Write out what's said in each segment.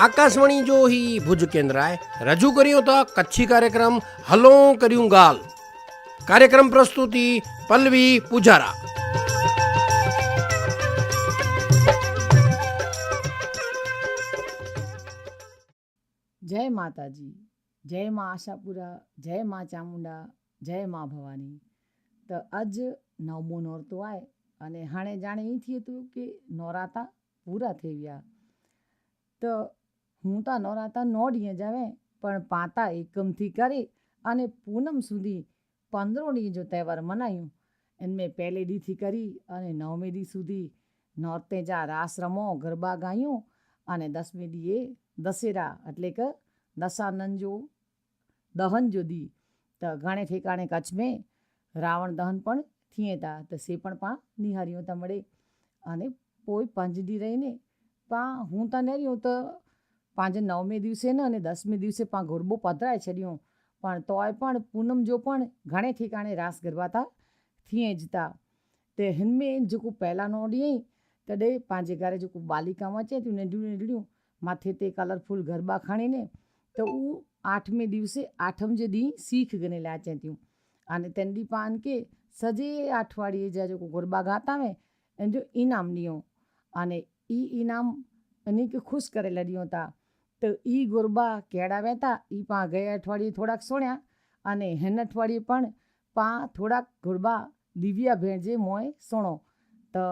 આકાશવાણી જો ही ભુજ કેન્દ્રાએ રજૂ કર્યો હતો કચ્છી કાર્યક્રમ હલો કર્યું ગાલ. કાર્યક્રમ પ્રસ્તુતિ પલ્લવી પૂજારા. જય માતાજી, જય માં આશાપુરા, જય માં ચામુંડા, જય માં ભવાની. તો આજ નવમો નોરતો આય. અને હાણે જાણે એ થયું હતું કે નોરાતા પૂરા થઈ ગયા તો હું તો નોરાતા નો ડીએ જાવે, પણ પાતા એકમથી કરી અને પૂનમ સુધી પંદરોડી જો તહેવાર મનાયું. એને મેં પહેલે દીથી કરી અને નવમી સુધી નોરતે જા રાસ રમો, ગરબા ગાયું અને દસમી દીએ દશેરા એટલે કે દશાનંદ જો દહન જો દી. તો ઘણે ઠેકાણે કચ્છ में રાવણ દહન પણ થિયેતા તસે પણ પા નિહાર્યો તમડે અને પોઈ પાંચ દી રહીને પા હું તા નેર્યો તો પાંચ નવમે દિવસે ને અને દસમે દિવસે પા ગોરબો પધરાય છડ્યો પણ તોય પણ પૂનમ જો પણ ઘણે ઠેકાણે રાસ ગરબાતા થीअं જતા તે. हिनमें जेको પહેલાંનો ॾींहुं तॾहिं पंहिंजे घर जेको बालिकाऊं अचे थियूं नंढियूं नंढियूं माथे ते कलरफुल गरबा खणीने त उहो आठमें दिवसे आठम जे ॾींहुं सीख गने लाइ अचनि थियूं हाणे तंहिं ॾींहुं पाण खे સજી અઠવાડિયે જાજો ગરબા ગાતા વે એને જો ઇનામ ડિયો અને એ ઇનામ એની કે ખુશ કરેલા ડિયો હતા તો એ ગરબા કેળાવ્યા હતા એ પા ગયા અઠવાડિયે થોડાક સોણ્યા. અને હેન અઠવાડિયે પણ પા થોડાક ગરબા દિવ્યા ભેણજે મોય સોણો. તો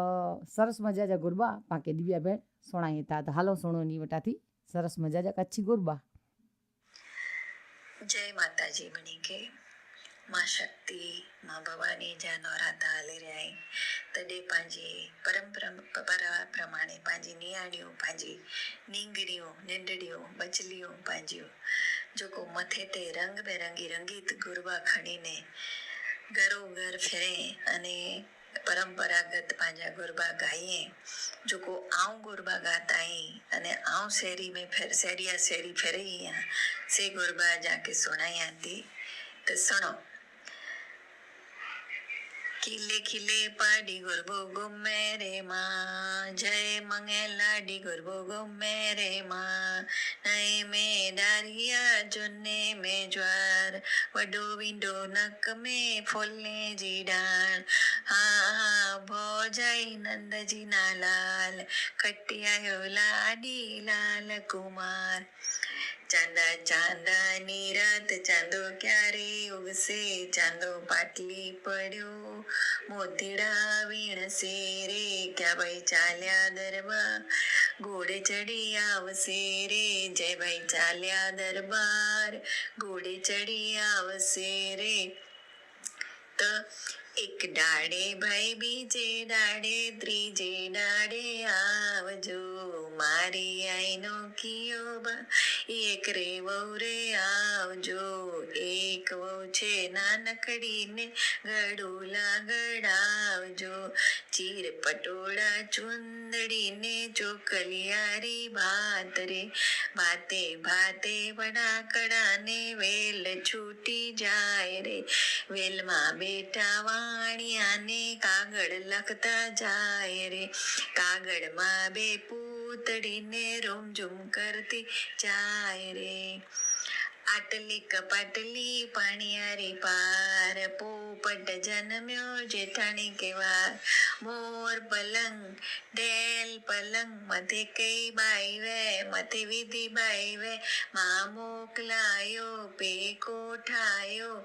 સરસ મજાજા ગરબા પાકે દિવ્યા ભેણ સોણાઈ હતા. તો હાલો સોણોની વટાથી સરસ મજાજા કચ્છી ગરબા. જય માતાજી મણી કે. ಮಾ ಶಕ್ತಿ ಮಾ ಭವಾನಿ ಜಾನವರಾದ हली रहिया आहिनि तॾहिं पंहिंजी परंपरा प्रमाणे पंहिंजी नियाणियूं पंहिंजी नींगरियूं निंडड़ियूं बचलियूं पंहिंजियूं जेको मथे ते रंग बेरंगी रंगीत गुरबा खणीने घरो घर फिरे अने પરંપરાગત પાંજા ગરબા ગાઈએ જોકો આઉં ગરબા ગાતાઈ અને આઉં શેરી મેં ફેર શેરિયા શેરી ફેરૈયા સે ગરબા જાકે સુણાયા તે સણો ખીલે ખીલે પાડી ગરબો ગમે રે માં. જય મંગેલાડી ગરબો ગમે રે માં. નહીં મે ડારિયા જોને મે જ્વાર. વડો વિંડો નક મે ફોલને જીડાણ. હા હા ભો જય નંદજી ના લાલ. કટિયાયો લાડી લાલ કુમાર. ચાંદા, ચાંદાની રાત, ચાંદો ક્યારે ઉગશે? ચાંદો પાટલી પડ્યો, મોતીડા વીણશે રે. ક્યાં ભાઈ ચાલ્યા દરબાર ઘોડે ચડી આવશે રે. જય ભાઈ ચાલ્યા દરબાર ઘોડે ચડી આવશે રે. તો એક ડાળે ભાઈ બીજે ડાળે ત્રીજે ડાળે આવજો. મારી આઈનો કિયો બા, એક રે વહુ રે આવજો. એક વહુ છે નાનકડીને ગડુલા ગડાવજો ચીર પટોળા ચુંદડીને ચોકલિયારી ભાત રે. ભાતે ભાતે વડાકડા ને વેલ છૂટી જાય રે. વેલમાં બેટા વાણિયાને કાગળ લખતા જાય રે. કાગળમાં બે પૂતડીને રૂમઝૂમ કરતી જાય રે. આટલી કપાટલી પાણિયારી પાર પોપટ જન્મ્યો જેઠાણી કેવા મોર પલંગ, ડેલ પલંગ મથે કઈ બાઈ વે મથે વિધિ બાઈ વે માં મોકલાયો પે કોઠાયો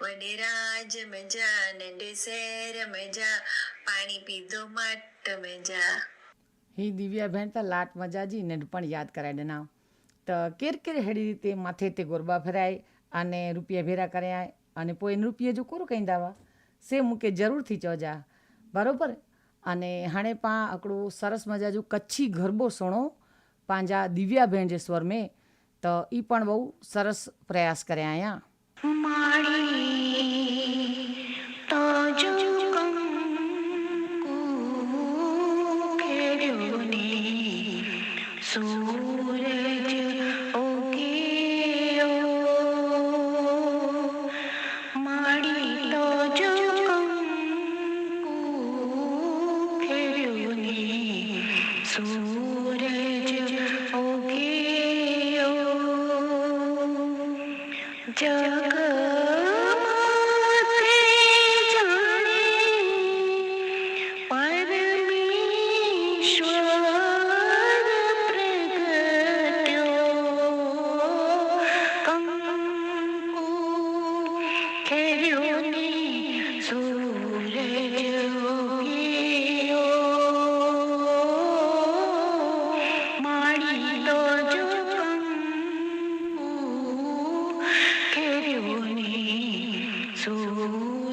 વડે રાજ મજા ને ડેસેર મજા, પાણી પીધો મટ મજા. હી દિવ્યાબેન તો લાટ મજાજી ને પણ યાદ કરાય નાવ તો કેર કેર હેડી રીતે માથે તે ગોરબા ફેરાય અને રૂપિયા ભેરા કર્યા અને પોઈ એને રૂપિયા જો કોરું કંઈ દાવા સે મૂકે જરૂરથી ચોજા. બરાબર? અને હાણે પા આકડો સરસ મજા જો કચ્છી ગરબો સોણો, પાંજા દિવ્યા બેન જે સ્વર મેં તો એ પણ બહુ સરસ પ્રયાસ કર્યા અહીંયા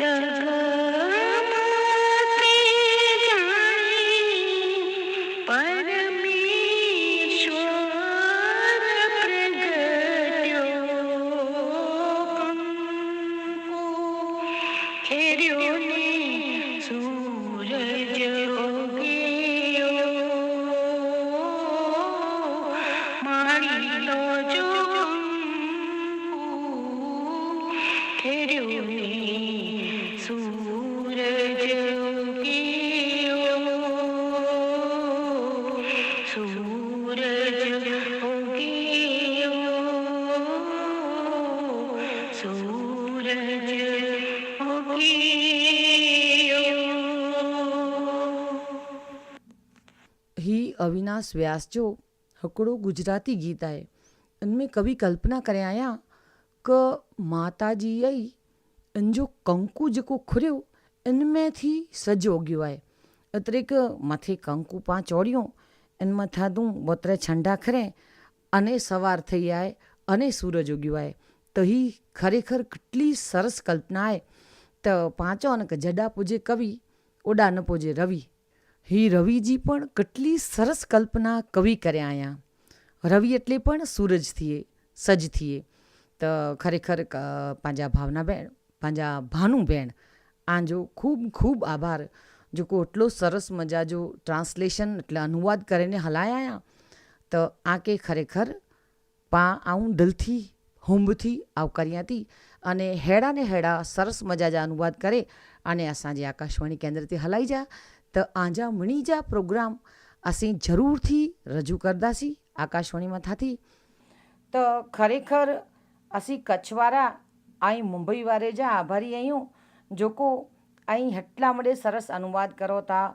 चलो સૂરજ ઉગિયો. ही अविनाश व्यास जो हिकिड़ो गुजराती गीत आहे इनमें कवि कल्पना करे आया क माता जी आई इन जो कंकु जेको खुरियो इनमें थी सज उगियो आहे एतिरे क मथे કંકુ પાં ચોળ્યો એન મથાદું બોતરે છંડા ખરે અને સવાર થઈ આય અને સૂરજ ઉગ્યો आहे તો એ ખરેખર કેટલી સરસ કલ્પનાએ તો પાંચો અને જડા પૂજે કવિ, ઓડા ન પૂજે રવિ. હી રવિજી પણ કેટલી સરસ કલ્પના કવિ કર્યા અહીંયા રવિ એટલે પણ સૂરજ થઈએ સજ થઈએ તો ખરેખર પાંજા ભાવનાબેન પાંજા ભાનુબેન આંજો ખૂબ ખૂબ આભાર. જો કો એટલો સરસ મજા જો ટ્રાન્સલેશન એટલે અનુવાદ કરીને હલાયા તો આ કે ખરેખર પા આવું દિલથી હુંબથી આવકારી હતી અને હેડાને હેડા સરસ મજાજા અનુવાદ કરે. અને આ સાંજે આકાશવાણી કેન્દ્રથી હલાઈ જા. તો આંજા મણી જા પ્રોગ્રામ. અસી જરૂરથી રજૂ કરદાસી આકાશવાણીમાં થતી. તો ખરેખર અસી કચ્છવાળા અહીં મુંબઈ વારે જા આભારી આયું. જોકો અહીં એટલા મળે સરસ અનુવાદ કરો તા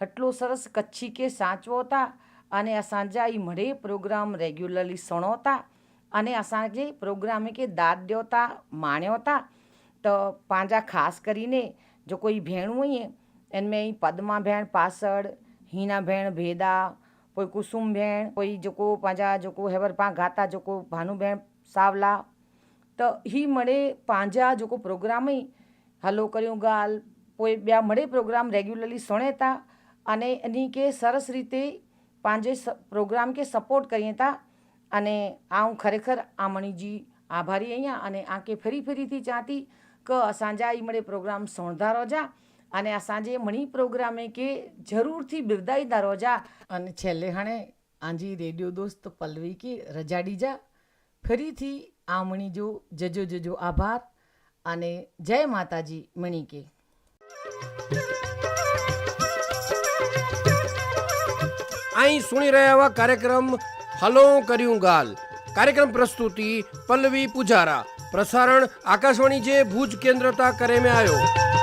એટલો સરસ કચ્છી કે સાચવો તા અને સાંજા અહીં મળે પ્રોગ્રામ રેગ્યુલરલી સણોતા. અને असांजे प्रोग्राम खे दाद ॾियो था माणियो था त पंहिंजा ख़ासि करीने जो कोई भेणूं हुयूं इन में ई पदमा भेण पासड़ हीना भेण भेदा पोइ कुसुम भेण कोई जेको पंहिंजा जेको हेवर पां गाता जेको भानू भेण सावला त ही मड़े पंहिंजा जेको प्रोग्राम ई हलो करियूं ॻाल्हि पोइ ॿिया मड़े प्रोग्राम रेग्युलरली सुणे था અને એની કે સરસ રીતે પાંજે પ્રોગ્રામ કે સપોર્ટ કરીએ તા અને આ હું ખરેખર આમણીજી આભારી અહીંયા અને આંકે ફરી ફરીથી ચાતી કે સાંજા ઈ મળે પ્રોગ્રામ સોણધા રોજા અને આ સાંજે મણી પ્રોગ્રામે કે જરૂરથી બિરદાઈદા રોજા. અને છેલ્લે હણે આંજી રેડિયો દોસ્ત પલવી કે રજાડી જા. ફરીથી આમણી જો જજો જજો આભાર અને જય માતાજી મણી કે. અહીં સુણી રહ્યા એવા કાર્યક્રમ હલો કર્યું ગાલ. કાર્યક્રમ પ્રસ્તુતિ, પલ્લવી પુજારા. પ્રસારણ આકાશવાણી જે ભુજ કેન્દ્રતા કરે મેં આવ્યો